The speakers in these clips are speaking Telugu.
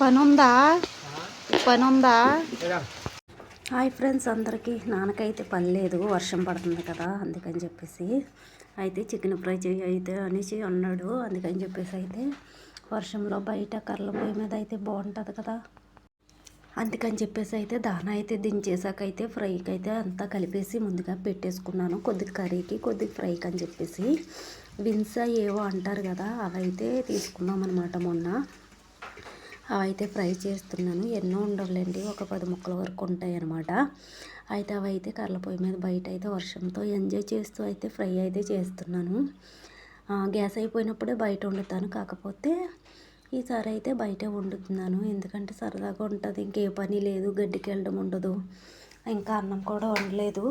పని ఉందా? పని ఉందా? హాయ్ ఫ్రెండ్స్ అందరికీ. నాన్నకైతే పని లేదు వర్షం పడుతుంది కదా అందుకని చెప్పేసి అయితే చికెన్ ఫ్రై చేయి అయితే అనేసి అన్నాడు. అందుకని చెప్పేసి అయితే వర్షంలో బయట కర్రల పొయ్యి మీద అయితే బాగుంటుంది కదా. అందుకని చెప్పేసి అయితే దాన అయితే దించేసాక అయితే ఫ్రైకి అయితే అంతా కలిపేసి ముందుగా పెట్టేసుకున్నాను. కొద్దిగా కర్రీకి కొద్దిగా ఫ్రైకి అని చెప్పేసి. విన్స్ ఏవో అంటారు కదా అవైతే తీసుకున్నాం అనమాట మొన్న. అవైతే ఫ్రై చేస్తున్నాను. ఎన్నో ఉండవులేండి. ఒక పది ముక్కల వరకు ఉంటాయి అనమాట అయితే అవైతే కర్రల పొయ్యి మీద బయట అయితే వర్షంతో ఎంజాయ్ చేస్తూ అయితే ఫ్రై అయితే చేస్తున్నాను. గ్యాస్ అయిపోయినప్పుడే బయట వండుతాను. కాకపోతే ఈసారి అయితే బయటే వండుతున్నాను. ఎందుకంటే సరదాగా ఉంటుంది. ఇంకే పని లేదు. గడ్డికి వెళ్ళడం ఉండదు. ఇంకా అన్నం కూడా వండలేదు.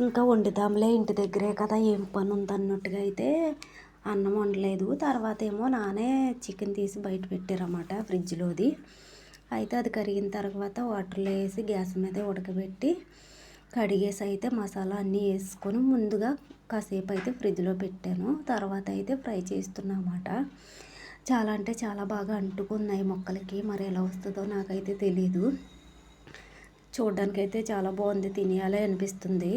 ఇంకా వండుదాంలే ఇంటి దగ్గరే కదా. ఏం పని ఉంది అన్నట్టుగా అయితే అన్నం వండలేదు. తర్వాత ఏమో నానే చికెన్ తీసి బయట పెట్టారన్నమాట ఫ్రిడ్జ్లోది. అయితే అది కరిగిన తర్వాత వాటర్లో వేసి గ్యాస్ మీద ఉడకబెట్టి కడిగేసి అయితే మసాలా అన్నీ వేసుకొని ముందుగా కాసేపు అయితే ఫ్రిడ్జ్లో పెట్టాను. తర్వాత అయితే ఫ్రై చేస్తున్నమాట. చాలా అంటే చాలా బాగా అంటుకున్నాయి మొక్కలకి. మరి ఎలా వస్తుందో నాకైతే తెలీదు. చూడ్డానికైతే చాలా బాగుంది. తినేయాలి అనిపిస్తుంది.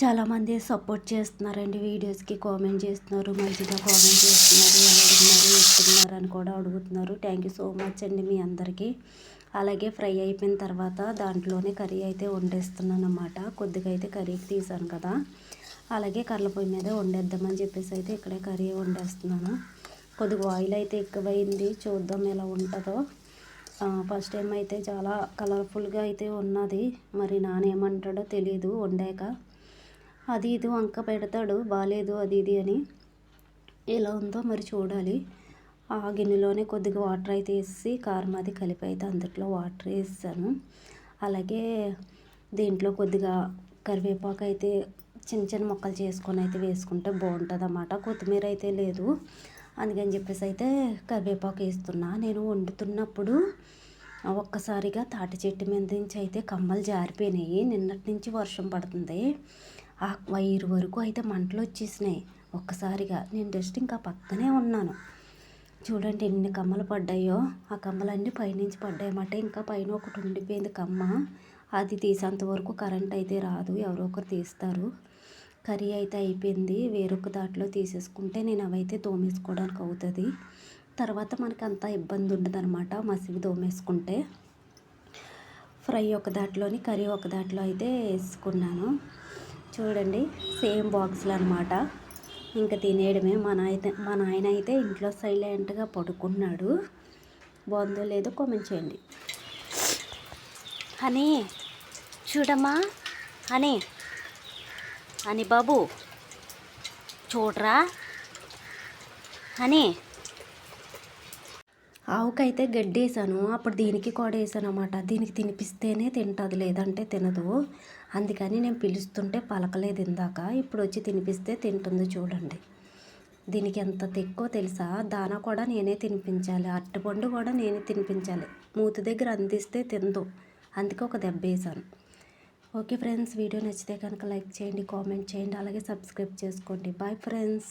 చాలామంది సపోర్ట్ చేస్తున్నారండి వీడియోస్కి కామెంట్ చేస్తున్నారు మంచిగా కామెంట్ చేస్తున్నారు ఎలా ఉన్నారు ఇస్తున్నారు అని కూడా అడుగుతున్నారు. థ్యాంక్ యూ సో మచ్ అండి మీ అందరికీ. అలాగే ఫ్రై అయిపోయిన తర్వాత దాంట్లోనే కర్రీ అయితే వండేస్తున్నాను అనమాట కొద్దిగా అయితే కర్రీకి తీసాను కదా. అలాగే కర్ల పొయ్యి మీద వండేద్దామని చెప్పేసి అయితే ఇక్కడే కర్రీ వండేస్తున్నాను. కొద్దిగా ఆయిల్ అయితే ఎక్కువైంది చూద్దాం ఎలా ఉంటుందో. ఫస్ట్ టైం అయితే చాలా కలర్ఫుల్గా అయితే ఉన్నది. మరి నానేమంటాడో తెలియదు వండాక. అది ఇది వంక పెడతాడు బాగాలేదు అది ఇది అని. ఎలా ఉందో మరి చూడాలి. ఆ గిన్నెలోనే కొద్దిగా వాటర్ అయితే వేసి కారం అది కలిపి అయితే అందుట్లో వాటర్ వేసాను అలాగే దీంట్లో కొద్దిగా కరివేపాకు అయితే చిన్న చిన్న ముక్కలు చేసుకొని అయితే వేసుకుంటే బాగుంటుంది అన్నమాట కొత్తిమీర అయితే లేదు. అందుకని చెప్పేసి అయితే కరివేపాకు వేస్తున్నా. నేను వండుతున్నప్పుడు ఒక్కసారిగా తాటి చెట్టు మీద నుంచి అయితే కమ్మలు జారిపోయినాయి. నిన్నటి నుంచి వర్షం పడుతుంది. ఆ వైరు వరకు అయితే మంటలు వచ్చేసినాయి. ఒక్కసారిగా నేను జస్ట్ ఇంకా పక్కనే ఉన్నాను. చూడండి ఎన్ని కమ్మలు పడ్డాయో. ఆ కమ్మలన్నీ పైనుంచి పడ్డాయన్నమాట. ఇంకా పైన ఒకటి ఉండిపోయింది కమ్మ. అది తీసేంత వరకు కరెంట్ అయితే రాదు. ఎవరో ఒకరు తీస్తారు. కర్రీ అయితే అయిపోయింది. వేరొక దాంట్లో తీసేసుకుంటే నేను అవైతే తోమేసుకోవడానికి అవుతుంది. తర్వాత మనకి అంత ఇబ్బంది ఉండదు అనమాట మసిగి తోమేసుకుంటే ఫ్రై ఒక దాంట్లోని కర్రీ ఒక దాంట్లో అయితే వేసుకున్నాను. చూడండి సేమ్ బాక్స్లు అనమాట ఇంకా తినేయడమే. మా నాయన మా నాయన అయితే ఇంట్లో సైలెంట్గా పడుకున్నాడు. బాగుందో లేదో కామెంట్ చేయండి. హనీ చూడమ్మా. హనీ అని బాబు చూడరా. హనీ ఆవుకైతే గడ్డి వేసాను అప్పుడు దీనికి కూడా వేసాను అనమాట దీనికి తినిపిస్తేనే తింటుంది లేదంటే తినదు. అందుకని నేను పిలుస్తుంటే పలకలేదు ఇందాక. ఇప్పుడు వచ్చి తినిపిస్తే తింటుంది చూడండి. దీనికి ఎంత తెక్కో తెలుసా? దాన కూడా నేనే తినిపించాలి. అరటిపండు కూడా నేనే తినిపించాలి. మూతి దగ్గర అందిస్తే తిందు. అందుకే ఒక దెబ్బ వేసాను ఓకే ఫ్రెండ్స్ వీడియో నచ్చితే కనుక లైక్ చేయండి కామెంట్ చేయండి అలాగే సబ్స్క్రైబ్ చేసుకోండి. Bye friends.